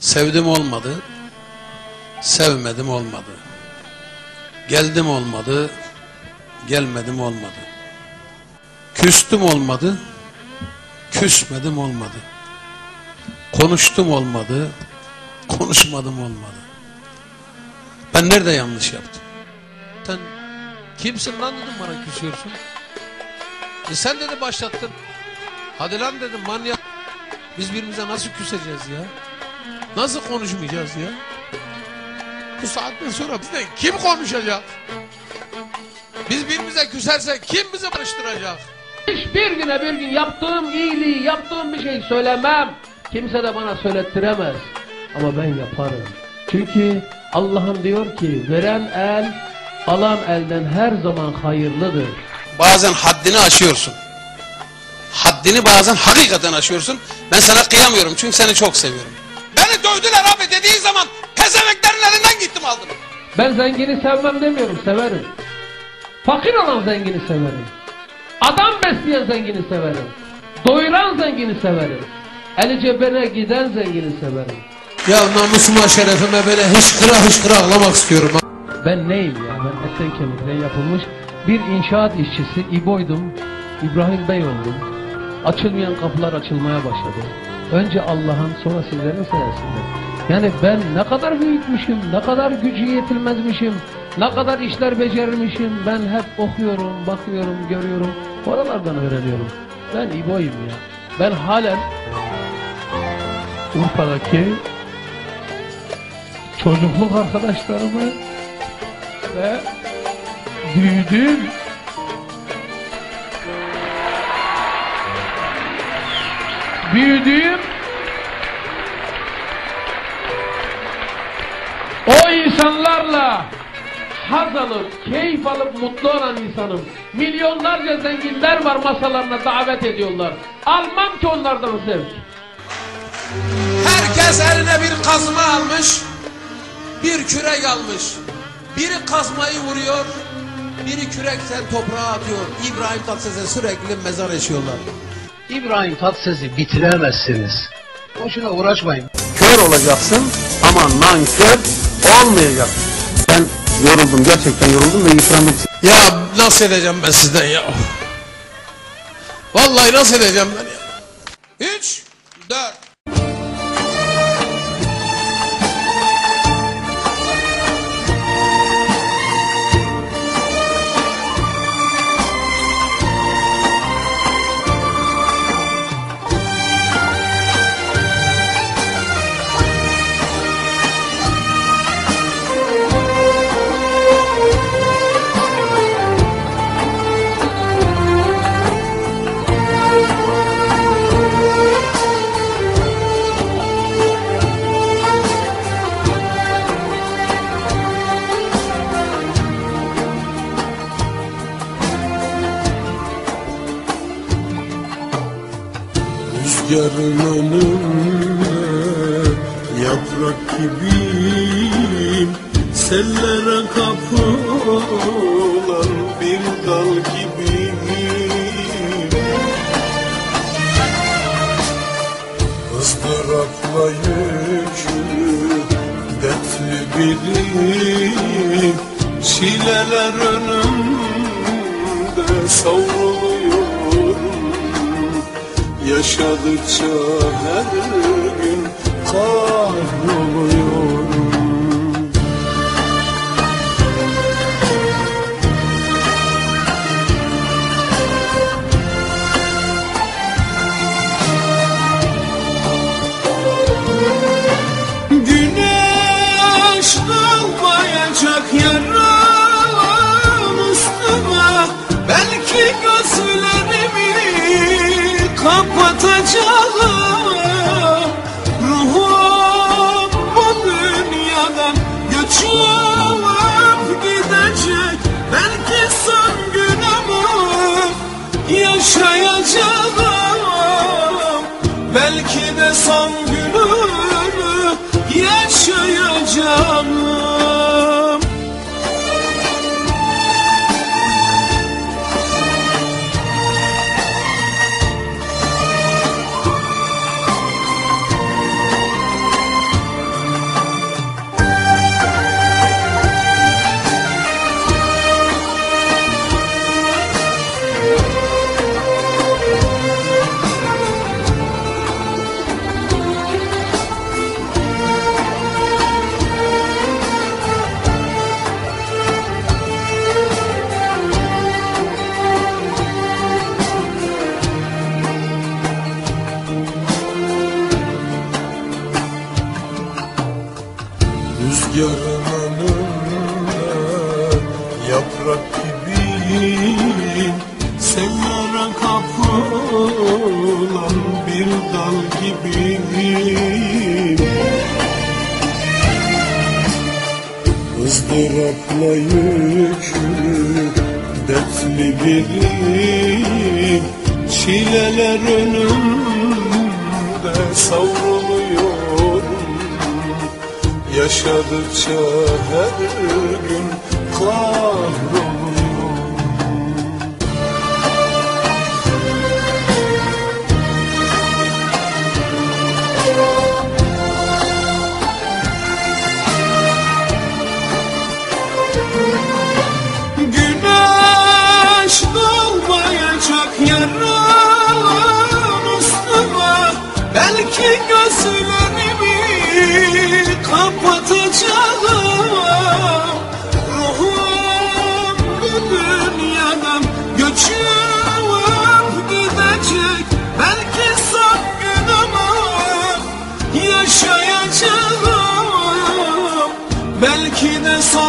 Sevdim olmadı, sevmedim olmadı. Geldim olmadı, gelmedim olmadı. Küstüm olmadı, küsmedim olmadı. Konuştum olmadı, konuşmadım olmadı. Ben nerede yanlış yaptım? Sen kimsin lan dedim bana küsüyorsun. E sen dedi başlattın. Hadi lan dedim manyak. Biz birbirimize nasıl küseceğiz ya? Nasıl konuşmayacağız ya? Bu saatten sonra bizden kim konuşacak? Biz birbirimize küsersek kim bizi barıştıracak? Hiçbir güne bir gün yaptığım iyiliği, yaptığım bir şey söylemem. Kimse de bana söylettiremez. Ama ben yaparım. Çünkü Allah'ım diyor ki veren el, alan elden her zaman hayırlıdır. Bazen haddini aşıyorsun. Haddini bazen hakikaten aşıyorsun. Ben sana kıyamıyorum çünkü seni çok seviyorum. Dövdüler abi dediğin zaman pezemeklerin elinden gittim aldım. Ben zengini sevmem demiyorum, severim. Fakir olan zengini severim. Adam besleyen zengini severim. Doyuran zengini severim. Eli cebine giden zengini severim. Ya namusuma şerefime böyle hışkıra hışkıra ağlamak istiyorum. Ben neyim ya? Ben etten kemikten yapılmış bir inşaat işçisi İbo'ydum. İbrahim Bey oldum. Açılmayan kapılar açılmaya başladı. Önce Allah'ın sonra sizlerin sayesinde. Yani ben ne kadar büyütmüşüm, ne kadar gücü yetilmezmişim, ne kadar işler becerirmişim. Ben hep okuyorum, bakıyorum, görüyorum. Oralardan öğreniyorum. Ben İbo'yum ya. Ben halen Urfa'daki çocukluk arkadaşlarımı ve büyüdüğüm büyüdüğüm o insanlarla haz alıp, keyif alıp mutlu olan insanım. Milyonlarca zenginler var masalarına davet ediyorlar. Almam ki onlardan o zevk. Herkes eline bir kazma almış, bir kürek almış. Biri kazmayı vuruyor, biri kürekten toprağa atıyor. İbrahim Tatlıses'e sürekli mezar eşiyorlar. İbrahim Tatlıses'i bitiremezsiniz. Boşuna uğraşmayın. kör olacaksın ama nankör olmayacaksın. Ben yoruldum gerçekten yoruldum ve yıprandım. Ya nasıl edeceğim ben sizden ya? Vallahi nasıl edeceğim ben ya? Üç, dört. Rüzgarın önünde yaprak gibiyim. Sellere kapılan bir dal gibiyim. Izdırapla yüklü dertli biriyim. Çileler önümde savruluyorum Yaşadıkça her gün kahroluyorum Yaşayacağım. Belki de son günümü yaşayacağım. Izdırapla yüklü dertli biriyim Çileler önümde savruluyorum. Yaşadıkça her gün kahroluyorum kapatacağım. Ruhum bu dünyadan gidecek. Belki son günümü yaşayacağım. Belki de son